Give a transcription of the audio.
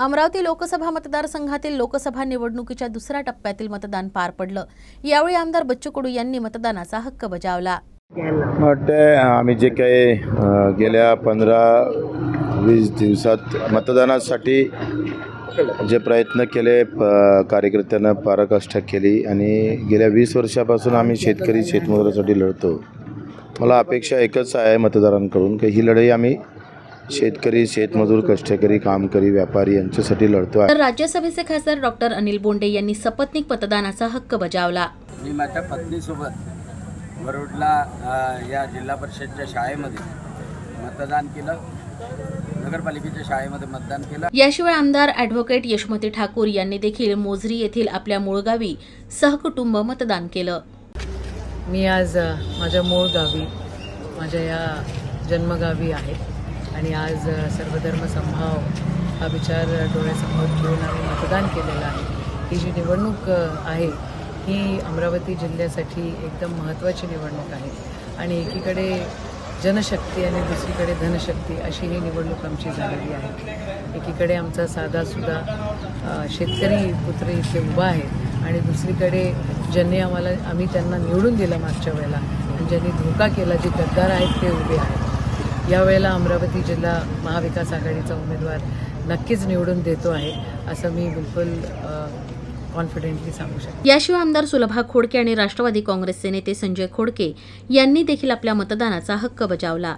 अमरावती लोकसभा मतदारसंघातील लोकसभा निवडणुकीच्या दुसऱ्या टप्प्यातील मतदान पार पडलं. यावेळी आमदार बच्चू कडू यांनी मतदानाचा हक्क बजावला. वाटतंय आम्ही जे काही गेल्या पंधरा वीस दिवसात मतदानासाठी जे प्रयत्न केले प कार्यकर्त्यांना पारकाष्ठा केली आणि गेल्या वीस वर्षापासून आम्ही शेतकरी शेतमजुरासाठी लढतो. मला अपेक्षा एकच आहे मतदारांकडून की ही लढाई आम्ही शेतकरी शेतमजूर कष्टकरी कामकरी व्यापारी यांच्यासाठी लढतो आहे. तर राज्यसभेचे खासदार डॉक्टर अनिल बोंडे यांनी सपत्नीक मतदानाचा हक्क बजावला. मी माझ्या पत्नीसोबत वरोडला या जिल्हा परिषदच्या शाळेमध्ये मतदान केलं. नगरपालिकेच्या शाळेमध्ये मतदान केलं. याशिवाय आमदार ॲडव्होकेट यशमती ठाकूर यांनी देखील मोझरी येथील आपल्या मूळ गावी सहकुटुंब मतदान केलं. मी आज माझ्या मूळ गावी माझ्या या जन्मगावी आहे. आणि आज सर्वधर्म संभाव हा विचार डोळ्यासमोर घेऊन आम्ही मतदान केलेलं आहे. ही जी निवडणूक आहे ही अमरावती जिल्ह्यासाठी एकदम महत्त्वाची निवडणूक आहे. आणि एकीकडे जनशक्ती आणि दुसरीकडे धनशक्ती अशी ही निवडणूक आमची झालेली आहे. एकीकडे आमचा साधासुद्धा शेतकरी पुत्र इथे उभा आहे आणि दुसरीकडे ज्यांनी आम्हाला आम्ही त्यांना निवडून दिलं मागच्या वेळेला आणि ज्यांनी धोका केला जे गद्दार आहेत ते उभे आहेत. यावेळेला अमरावती जिल्हा महाविकास आघाडीचा उमेदवार नक्कीच निवडून देतो आहे असं मी बिलकुल कॉन्फिडेंटली सांगू शकते. याशिवाय आमदार सुलभा खोडके आणि राष्ट्रवादी काँग्रेसचे नेते संजय खोडके यांनी देखील आपल्या मतदानाचा हक्क बजावला.